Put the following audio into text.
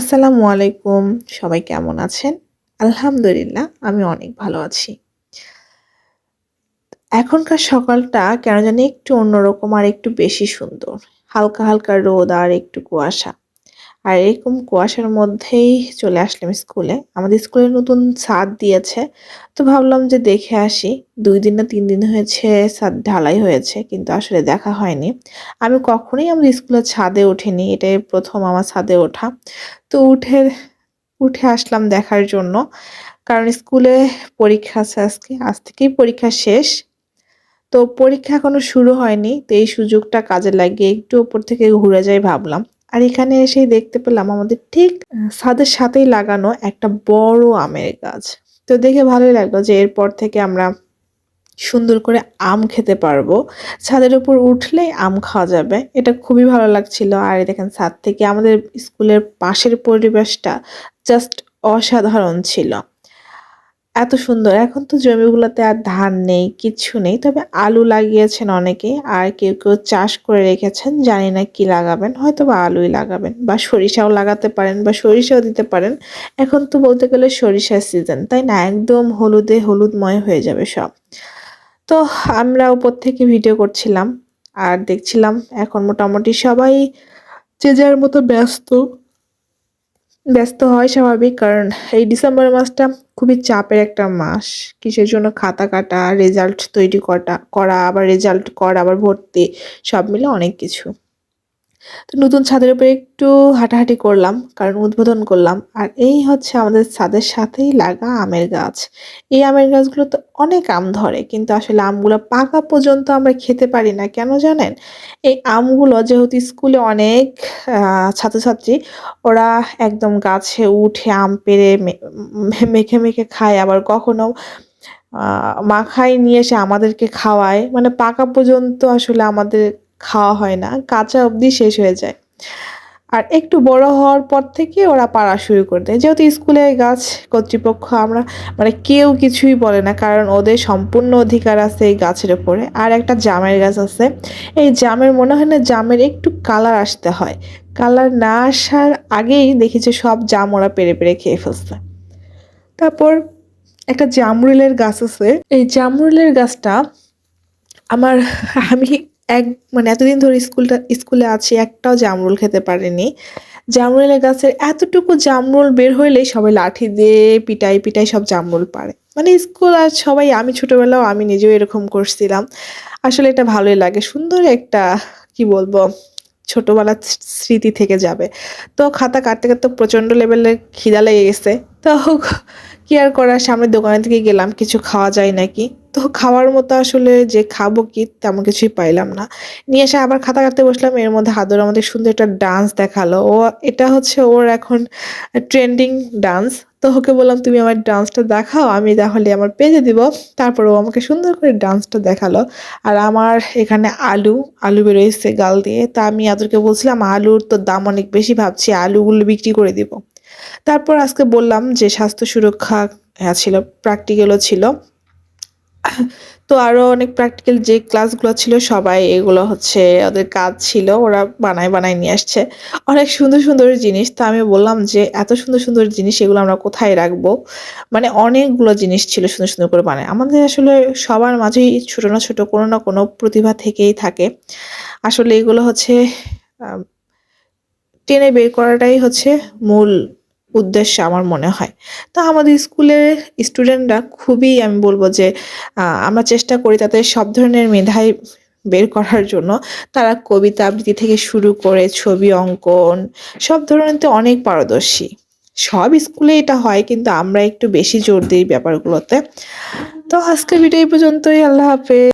আসসালামু আলাইকুম। সবাই কেমন আছেন? আলহামদুলিল্লাহ, আমি অনেক ভালো আছি। এখনকার সকালটা কেন জানি একটু অন্যরকম আর একটু বেশি সুন্দর। হালকা হালকা রোদ আর একটু কুয়াশা আর এরকম কুয়াশার মধ্যেই চলে আসলাম স্কুলে। আমাদের স্কুলে নতুন ছাদ দিয়েছে। তো ভাবলাম যে দেখে আসি। দুই দিন না তিন দিন হয়েছে ছাদ ঢালাই হয়েছে, কিন্তু আসলে দেখা হয়নি। আমি কখনোই আমাদের স্কুলের ছাদে উঠিনি। এটাই প্রথম আমার ছাদে ওঠা। তো উঠে উঠে আসলাম দেখার জন্য। কারণ স্কুলে পরীক্ষা আছে আজকে। আজ থেকেই পরীক্ষা শেষ। তো পরীক্ষা এখনও শুরু হয়নি। তো এই সুযোগটা কাজে লাগিয়ে একটু উপর থেকে ঘুরে যাই ভাবলাম। আর এখানে এসেই দেখতে পেলাম আমাদের ঠিক ছাদের সাথেই লাগানো একটা বড় আমের গাছ। তো দেখে ভালোই লাগল যে এরপর থেকে আমরা সুন্দর করে আম খেতে পারব। ছাদের উপর উঠলেই আম খাওয়া যাবে। এটা খুবই ভালো লাগছিল। আর দেখেন, ছাদ থেকে আমাদের স্কুলের পাশের পরিবেশটা জাস্ট অসাধারণ ছিল। এত সুন্দর। এখন তো জমিগুলোতে আর ধান নেই, কিচ্ছু নেই। তবে আলু লাগিয়েছেন অনেকে, আর কেউ কেউ চাষ করে রেখেছেন, জানি না কি লাগাবেন। হয়তো বা আলুই লাগাবেন, বা সরিষাও লাগাতে পারেন, বা সরিষাও দিতে পারেন। এখন তো বলতে গেলে সরিষার সিজন তাই না? একদম হলুদে হলুদময় হয়ে যাবে সব। তো আমরা উপর থেকে ভিডিও করছিলাম, আর দেখছিলাম এখন মোটামুটি সবাই যে যার মতো ব্যস্ত। ব্যস্ত হয় স্বাভাবিক, কারণ এই ডিসেম্বর মাসটা খুবই চাপের একটা মাস। কিসের জন্য খাতা কাটা রেজাল্ট তৈরি করা করা, আবার রেজাল্ট করা, আবার ভর্তি, সব মিলে অনেক কিছু। তো নতুন ছাদের উপরে একটু হাঁটাহাঁটি করলাম, কারণ উদ্বোধন করলাম। আর এই হচ্ছে আমাদের ছাদের সাথেই লাগা আমের গাছ। এই আমের গাছগুলো তো অনেক আম ধরে, কিন্তু আসলে আমগুলো পাকা পর্যন্ত আমরা খেতে পারি না। কেন জানেন? এই আমগুলো যেহেতু স্কুলে অনেক ছাত্রছাত্রী, ওরা একদম গাছে উঠে আম পেড়ে মেখে মেখে খায়, আবার কখনো মাখাই নিয়ে এসে আমাদেরকে খাওয়ায়। মানে পাকা পর্যন্ত আসলে আমাদের খাওয়া হয় না, কাঁচা অবধি শেষ হয়ে যায়। আর একটু বড় হওয়ার পর থেকে ওরা পাড়া শুরু করে দেয়। যেহেতু স্কুলে গাছ কর্তৃপক্ষ আমরা মানে কেউ কিছুই বলে না, কারণ ওদের সম্পূর্ণ অধিকার আছে এই গাছের ওপরে। আর একটা জামের গাছ আছে। এই জামের, মনে হয় না জামের একটু কালার আসতে হয়। কালার না আসার আগেই দেখি যে সব জাম ওরা পেরে পেরে খেয়ে ফেলছে। তারপর একটা জামরুলের গাছ আছে। এই জামরুলের গাছটা আমার, আমি এক মানে এতদিন ধরে স্কুলটা, স্কুলে আছি, একটাও জামরুল খেতে পারিনি। জামরুলের গাছের এতটুকু জামরুল বের হইলেই সবাই লাঠি দিয়ে পিটাই পিটাই সব জামরুল পারে। মানে স্কুল আর সবাই, আমি ছোটোবেলাও আমি নিজেও এরকম করছিলাম। আসলে এটা ভালোই লাগে, সুন্দর একটা, কি বলব, ছোটোবেলার স্মৃতি থেকে যাবে। তো খাতা কাটতে কাটতে প্রচণ্ড লেভেলের খিদা লেগে গেছে। তো কি আর করার সামনে দোকানের থেকে গেলাম, কিছু খাওয়া যায় নাকি? তো খাওয়ার মতো আসলে যে খাব কি তেমন কিছুই পাইলাম না। নিয়ে এসে আবার খাতা কাটতে বসলাম, এর মধ্যে হাদর আমাদের সুন্দর একটা ডান্স দেখাল। ও, এটা হচ্ছে ওর এখন ট্রেন্ডিং ডান্স তো ওকে বললাম, তুমি আমার ডান্সটা দেখাও, আমি তাহলে আমার পেজে দিব। তারপর ও আমাকে সুন্দর করে ডান্সটা দেখাল। আর আমার এখানে আলু আলু বেরোয়েছে গাল দিয়ে। তা আমি আদরকে বলছিলাম, আলুর তো দাম অনেক বেশি ভাবছি, আলুগুলো বিক্রি করে দিব। তারপর আজকে বললাম যে স্বাস্থ্য সুরক্ষা হ্যাঁ ছিল প্র্যাকটিক্যালও ছিল। তো আরও অনেক প্র্যাকটিক্যাল যে ক্লাসগুলো ছিল, সবাই এগুলো হচ্ছে ওদের কাজ ছিল, ওরা বানায় বানায় নিয়ে আসছে। অনেক সুন্দর সুন্দর জিনিস। তো আমি বললাম যে, এত সুন্দর সুন্দর জিনিস, এগুলো আমরা কোথায় রাখব? মানে অনেকগুলো জিনিস ছিল সুন্দর সুন্দর করে বানায়। আমাদের আসলে সবার মাঝেই ছোটো না ছোটো, কোনো না কোনো প্রতিভা থেকেই থাকে। আসলে এগুলো হচ্ছে টেনে বের করাটাই হচ্ছে মূল উদ্দেশ্য আমার মনে হয়। তো আমাদের স্কুলের স্টুডেন্টরা খুবই, আমি বলব যে আমরা চেষ্টা করি তাদের সব ধরনের মেধাই বের করার জন্য। তারা কবিতা আবৃত্তি থেকে শুরু করে ছবি অঙ্কন, সব ধরনের তো অনেক পারদর্শী। সব স্কুলে এটা হয়, কিন্তু আমরা একটু বেশি জোর দিই ব্যাপারগুলোতে। তো আজকে ভিডিও এই পর্যন্তই, আল্লাহ হাফেজ।